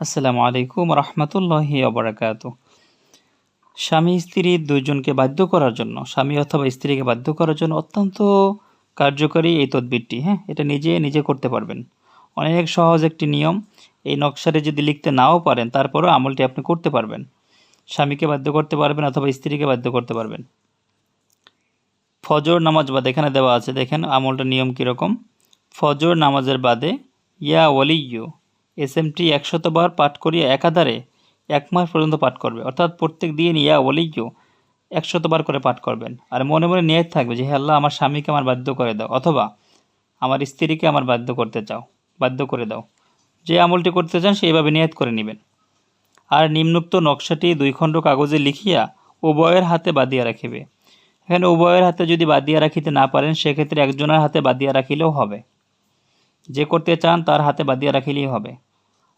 আসসালামু আলাইকুম রহমতুল্লাহি অবরাকাত স্বামী স্ত্রী দুইজনকে বাধ্য করার জন্য, স্বামী অথবা স্ত্রীকে বাধ্য করার জন্য অত্যন্ত কার্যকরী এই তদবিরটি হ্যাঁ? এটা নিজে নিজে করতে পারবেন। অনেক সহজ একটি নিয়ম, এই নকশারে যদি লিখতে নাও পারেন, তারপরেও আমলটি আপনি করতে পারবেন। স্বামীকে বাধ্য করতে পারবেন অথবা স্ত্রীকে বাধ্য করতে পারবেন। ফজর নামাজ বাদে, এখানে দেওয়া আছে, দেখেন আমলটার নিয়ম কীরকম? ফজর নামাজের বাদে, ইয়া ওয়ালিয়ু এস এমটি একশতবার পাঠ করিয়া একাধারে এক মাস পর্যন্ত পাঠ করবে। অর্থাৎ প্রত্যেক দিন ইয়া ওয়ালিয়ু একশতবার করে পাঠ করবেন। আর মনে মনে নিয়ত থাকবে যে আল্লাহ, আমার স্বামীকে আমার বাধ্য করে দাও, অথবা আমার স্ত্রীকে আমার বাধ্য করতে চাও, বাধ্য করে দাও। যে আমলটি করতে চান সেইভাবে নিয়ত করে নেবেন। আর নিম্নোক্ত নকশাটি দুই খণ্ড কাগজে লিখিয়া উভয়ের হাতে বাঁধিয়া রাখিবে। এখানে উভয়ের হাতে যদি বাঁধিয়া রাখিতে না পারেন, সেক্ষেত্রে একজনের হাতে বাঁধিয়া রাখিলেও হবে। যে করতে চান, তার হাতে বাঁধিয়া রাখিলেই হবে।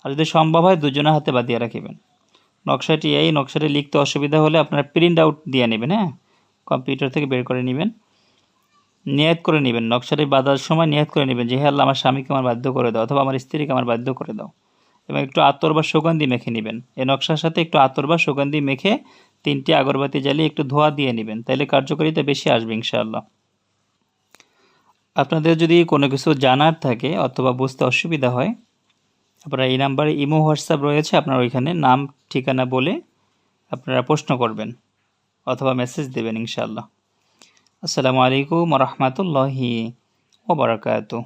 আর যদি সম্ভব হয় দুজনের হাতে বাঁধিয়া রাখিবেন। নকশাটি এই, নকশাটি লিখতে অসুবিধা হলে আপনার প্রিন্ট আউট দিয়ে নেবেন হ্যাঁ? কম্পিউটার থেকে বের করে নেবেন। নিয়ত করে নেবেন। নকশাটি বাঁধার সময় নিয়ত করে নেবেন যে হ্যাঁ আমার স্বামীকে আমার বাধ্য করে দাও অথবা আমার স্ত্রীকে আমার বাধ্য করে দাও। এবং একটু আতর বা সুগন্ধি মেখে নেবেন। এই নকশার সাথে একটু আতর বা সুগন্ধি মেখে তিনটি আগরবাতি জ্বালিয়ে একটু ধোয়া দিয়ে নেবেন। তাহলে কার্যকারিতা বেশি আসবে, ইনশাআল্লাহ। আপনাদের যদি কোনো কিছু জানার থাকে অথবা বুঝতে অসুবিধা হয় আপনারা এই নাম্বারে ইমো, হোয়াটসঅ্যাপ রয়েছে, আপনারা ওইখানে নাম, ঠিকানা বলে আপনারা প্রশ্ন করবেন অথবা মেসেজ দেবেন, ইনশাআল্লাহ। আসসালামু আলাইকুম রহমতুল্লাহি ওবরাকাতু